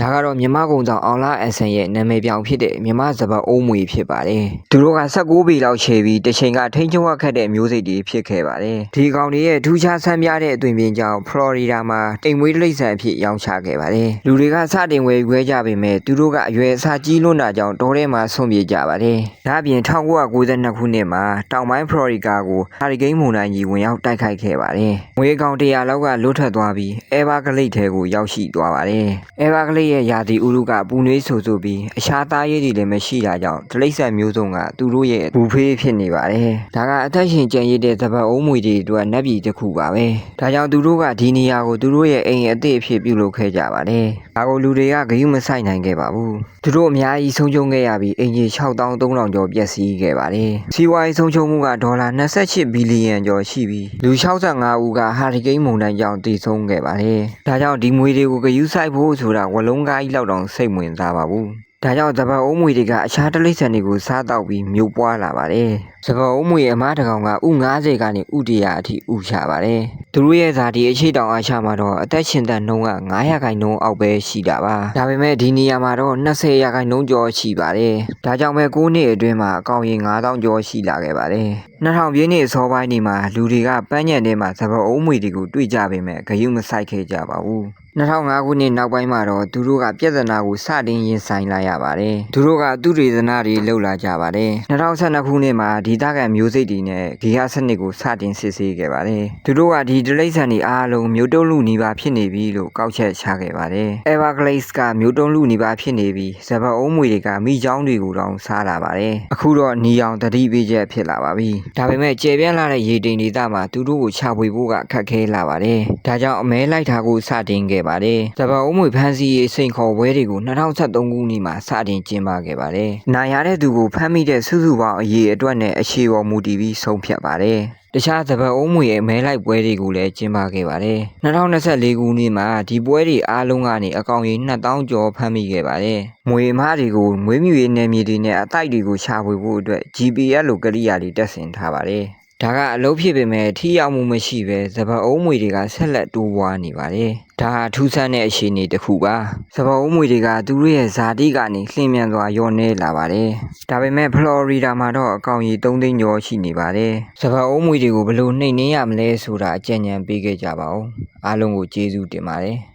ဒါကတော့မြမကုံဆောင်အောင်လာအန်ဆန်ရဲ့နာမည်ပြောင်ဖြစ်တဲ့မြမစပတ်အုံးမွေဖြစ်ပါတယ်သူတို့က16ပေလောက်ချေပြီးတစ်ချိန်ကထိန်းချုပ်ရခတ်တဲ့မျိုးစိတ်တွေဖြစ်ခဲ့ပါတယ်ဒီကောင်တွေရဲ့ထူးခြားဆန်းပြတဲ့အသွင်ပြင်ကြောင့်ဖလော်ရီဒါမှာတိမ်မွေးတိရစ္ဆာန်အဖြစ်ရောင်းချခဲ့ပါတယ်လူတွေကစတင်ဝယ်ယူခဲ့ကြပေမဲ့သူတို့ကအရွယ်အစားကြီးလွန်းတာကြောင့်တောထဲမှာဆုံးပြေးကြပါတယ်ဒါအပြင်1992ခုနှစ်မှာတောင်ပိုင်းဖလော်ရီဒါကိုဟာရီကိန်းမုန်တိုင်းကြီးဝင်ရောက်တိုက်ခိုက်ခဲ့ပါတယ်ငွေကောင်100လောက်ကလွတ်ထွက်သွားပြီးအဲဘာဂလိတ်ထဲကိုရောက်ရှိသွားပါတယ်အဲဘာဂလိတ်ရဲ့ယာတီဥရုကပူနွေးဆူဆူပြီးအရှားသားရည်တွေလည်းမရှိတာကြောင့်ဒလိမ့်ဆန်မျိုးစုံကသူတို့ရဲ့ဘူဖေးဖြစ်နေပါတယ်ဒါကအသက်ရှင်ကျန်ရစ်တဲ့သပတ်အုံးမွေတွေအတွက်နတ်ပြည်တစ်ခုပါပဲဒါကြောင့်သူတို့ကဒီနေရာကိုသူတို့ရဲ့အိမ်အသစ်အဖြစ်ပြုလုပ်ခဲ့ကြပါတယ်ဒါကိုလူတွေကဂရုမစိုက်နိုင်ခဲ့ပါဘူးသူတို့အများကြီးဆုံးရှုံးခဲ့ရပြီးအင်ဂျီ6300ကျော်ပျက်စီးခဲ့ပါတယ်စီးပွားရေးဆုံးရှုံးမှုကဒေါ်လာ28ဘီလီယံကျော်ရှိပြီးလူ65ဦးကဟာရီကိန်းမုန်တိုင်းကြောင့်တည်ဆုံးခဲ့ပါတယ်ဒါကြောင့်ဒီမွေတွေကိုဂရုစိုက်ဖို့ဆိုတာဝလုံးကားကြီးလောက်တောင်စိတ်ဝင်စားပါဘူးဒါကြောင့်သဘာဝမွေတွေကအခြားတိရစ္ဆာန်တွေကိုစားတော့ပြီးမြုပ်ပွားလာပါတယ်။သဘာဝမွေအမားတစ်ကောင်ကဥ90ကနေဥတရာအထိဥချပါတယ်။သူတို့ရဲ့ဇာတိအခြေတောင်အားချမှာတော့အသက်ရှင်သက်နှုန်းက900ခိုင်နှုန်းအောက်ပဲရှိတာပါ။ဒါပေမဲ့ဒီနေရာမှာတော့20ရာခိုင်နှုန်းကျော်ရှိပါတယ်။ဒါကြောင့်ပဲ9နှစ်အတွင်းမှာအကောင်ရင်9000ကျော်ရှိလာခဲ့ပါတယ်။2000ပြည့်နှစ်အစောပိုင်းဒီမှာလူတွေကပန်းညံထဲမှာသဘာဝမွေတွေကိုတွေ့ကြပေမဲ့ဂယုမဆိုင်ခဲ့ကြပါဘူး။ 2005ခုနှစ်နောက်ပိုင်းမှာတော့သူတို့ကပြဿနာကိုစတင်ရင်ဆိုင်လာရပါတယ်။သူတို့ကသူတေသနာတွေလှုပ်လာကြပါတယ်။2012ခုနှစ်မှာဒေသခံမျိုးစိတ်တွေနဲ့ဂီယာစနစ်ကိုစတင်စစ်ဆေးခဲ့ပါတယ်။သူတို့ကဒီဒလိမ့်ဆန်တွေအားလုံးမျိုးတုံးလူနီးပါးဖြစ်နေပြီလို့ကောက်ချက်ချခဲ့ပါတယ်။ Everglades ကမျိုးတုံးလူနီးပါးဖြစ်နေပြီးဇဘအုံးမွေတွေကမိချောင်းတွေကိုတောင်စားလာပါတယ်။အခုတော့နီအောင်တတိပေးချက်ဖြစ်လာပါပြီ။ဒါပေမဲ့ကျေပြန့်လာတဲ့ရေတိမ်ဒေသမှာသူတို့ကိုချပွေဖို့ကခက်ခဲလာပါတယ်။ဒါကြောင့်အမဲလိုက်တာကိုစတင်ခဲ့ပါတယ်။ဇဘအုံးမွေဖမ်းဆီးရေးစိန်ခေါ်ပွဲတွေကို2013ခုနှစ်မှာစတင်ကျင်းပခဲ့ပါတယ်။နိုင်ရတဲ့သူကိုဖမ်းမိတဲ့စုစုပေါင်းအရေးအတွက်နဲ့အခြေပေါ်မူတည်ပြီးဆုံးဖြတ်ပါတယ်။တခြားသပတ်အုံးမွေရဲ့မဲလိုက်ပွဲတွေကိုလည်းကျင်းပခဲ့ပါတယ်။2024ခုနှစ်မှာဒီပွဲတွေအားလုံးကနေအကောင်ကြီး2000ကျော်ဖမ်းမိခဲ့ပါတယ်။မွေအမတွေကိုမွေးမြူရေးနယ်မြေတွေနဲ့အတိုက်တွေကိုရှာဖွေဖို့အတွက် GPS လိုကရိယာတွေတက်ဆင်ထားပါတယ်။ ဒါကအလုပ်ဖြစ်ပေမဲ့ထိရောက်မှုမရှိပဲသပတ်အုံးမွေတွေကဆက်လက်တိုးပွားနေပါတယ်။ဒါဟာထူးဆန်းတဲ့အခြေအနေတစ်ခုပါ။သပတ်အုံးမွေတွေကသူတို့ရဲ့ဇာတိကနေလှည့်မြန်စွာညော့နေလာပါတယ်။ဒါပေမဲ့ဖလော်ရီဒါမှာတော့အကောင်ကြီး3သိန်းကျော်ရှိနေပါတယ်။သပတ်အုံးမွေတွေကိုဘယ်လိုနှိမ်နင်းရမလဲဆိုတာအကြံဉာဏ်ပေးခဲ့ကြပါဦး။အားလုံးကိုကျေးဇူးတင်ပါတယ်။